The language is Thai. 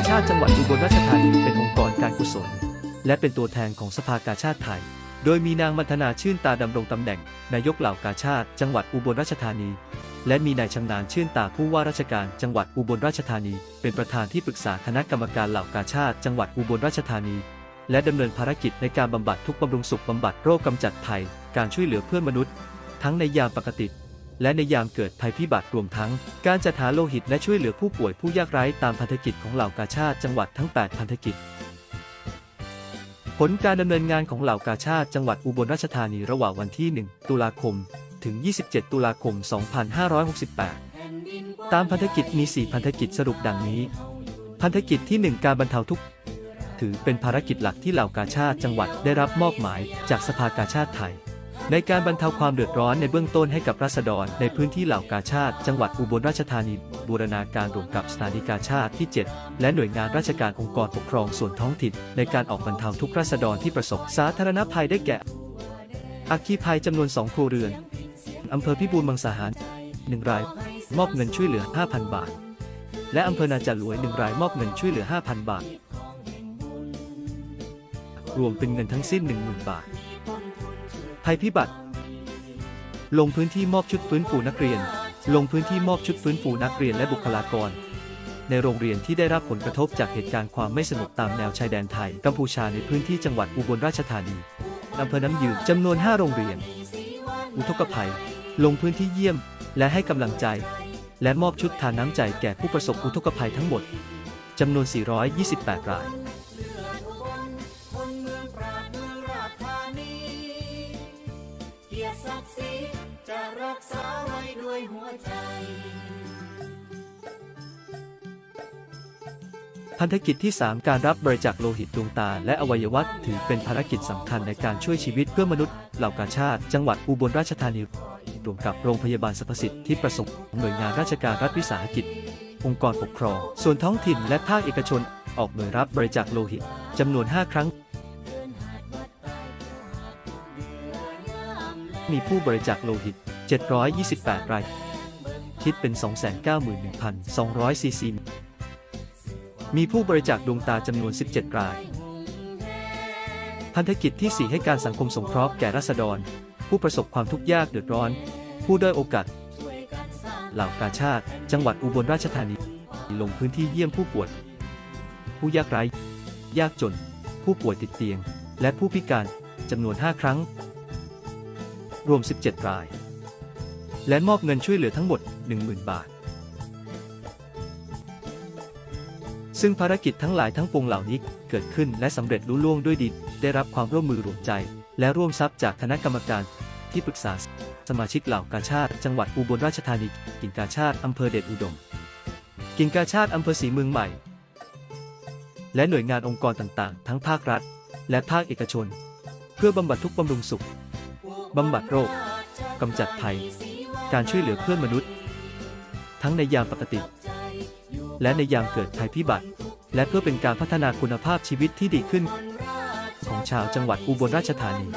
าชาติจังหวัดอุบลราชธานีเป็นองค์กรการกุศล และเป็นตัวแทนของสภากาชาติไทย โดยมีนางมัทนาชื่นตาดำรงตำแหน่ง นายกเหล่ากาชาติ จังหวัดอุบลราชธานี และมีนายชำนาญชื่นตาผู้ว่าราชการจังหวัดอุบลราชธานี เป็นประธานที่ปรึกษาคณะกรรมการเหล่ากาชาติ จังหวัดอุบลราชธานี และดำเนินภารกิจในการบำบัดทุกบำรุงสุขบำบัดโรคกำจัดภัยการช่วยเหลือเพื่อนมนุษย์ ทั้งในยามปกติ และในยามเกิดภัยพิบัติรวมทั้ง การจัดหาโลหิตและช่วยเหลือผู้ป่วยผู้ยากไร้ตามพันธกิจของเหล่ากาชาติจังหวัดทั้ง 8 พันธกิจ ผลการดำเนินงานของเหล่ากาชาติจังหวัดอุบลราชธานีระหว่างวันที่ 1 ตุลาคม ถึง 27 ตุลาคม 2568 ตามพันธกิจมี 4 พันธกิจสรุปดังนี้ พันธกิจที่ 1 การบรรเทาทุกข์ถือเป็นภารกิจหลักที่เหล่ากาชาติจังหวัดได้รับมอบหมายจากสภากาชาติไทย ในการบรรเทาความเดือดร้อนในเบื้องต้นให้กับราษฎร ในพื้นที่เหล่ากาชาติ จังหวัดอุบลราชธานี บูรณาการร่วมกับสถานีกาชาติที่ 7 และหน่วยงานราชการองค์กรปกครองส่วนท้องถิ่น ในการออกบรรเทาทุกราษฎรที่ประสบสาธารณภัยได้แก่ อัคคีภัยจำนวน 2 ครัวเรือน อำเภอพิบูลมังสาหาร 1 ราย มอบเงินช่วยเหลือ 5,000 บาท และอำเภอนาจาหลวย 1 รายมอบเงินช่วยเหลือ 5,000 บาท รวมเป็นเงินทั้งสิ้น 10,000 บาท ภัยพิบัติ ลงพื้นที่มอบชุดฟื้นฟูนักเรียน ลงพื้นที่มอบชุดฟื้นฟูนักเรียนและบุคลากร ในโรงเรียนที่ได้รับผลกระทบจากเหตุการณ์ความไม่สงบตามแนวชายแดนไทยกัมพูชาในพื้นที่จังหวัดอุบลราชธานีอำเภอน้ำยืนจำนวน 5 โรงเรียน อุทกภัย ลงพื้นที่เยี่ยม และให้กำลังใจ และมอบชุดทานน้ำใจแก่ผู้ประสบอุทกภัยทั้งหมดจำนวน 428 ราย ยรติศักดิ์ศรีจะรักษาไว้ด้วยหัวใจพันธกิจที่ 3 การรับบริจาคโลหิตดวงตาและอวัยวะถือเป็นภารกิจสำคัญในการช่วยชีวิตเพื่อมนุษย์ เหล่ากาชาติ จังหวัดอุบลราชธานีรวมกับโรงพยาบาลสรรพสิทธิ์ที่ประสงค์หน่วยงานราชการรัฐวิสาหกิจ องค์กรปกครอง ส่วนท้องถิ่นและภาคเอกชน ออกหน่วยรับบริจาคโลหิตจำนวน 5 ครั้ง มีผู้บริจาคโลหิต 728 ราย คิดเป็น 291,200 ซีซี มีผู้บริจาคดวงตาจำนวน 17 ราย พันธกิจที่ 4 ให้การสังคมสงเคราะห์แก่ราษฎร ผู้ประสบความทุกข์ยากเดือดร้อน ผู้ด้อยโอกาส เหล่ากาชาติ จังหวัดอุบลราชธานี ลงพื้นที่เยี่ยมผู้ป่วย ผู้ยากไร้ ยากจน ผู้ป่วยติดเตียง และผู้พิการจำนวน 5 ครั้ง รวม 17 ราย และมอบเงินช่วยเหลือทั้งหมด 10,000 บาท ซึ่งภารกิจทั้งหลายทั้งปวงเหล่านี้เกิดขึ้นและสำเร็จลุล่วงด้วยดี ได้รับความร่วมมือรวมใจ และร่วมทรัพย์จากคณะกรรมการที่ปรึกษาสมาชิกเหล่ากาชาติ จังหวัดอุบลราชธานี กิ่งกาชาติอำเภอเดชอุดม กิ่งกาชาติอำเภอศรีเมืองใหม่ และหน่วยงานองค์กรต่างๆ ทั้งภาครัฐ และภาคเอกชน เพื่อบำบัดทุกบำรุงสุข บำบัดโรค กำจัดภัย การช่วยเหลือเพื่อนมนุษย์ ทั้งในยามปกติ และในยามเกิดภัยพิบัติ และเพื่อเป็นการพัฒนาคุณภาพชีวิตที่ดีขึ้น ของชาวจังหวัดอุบลราชธานี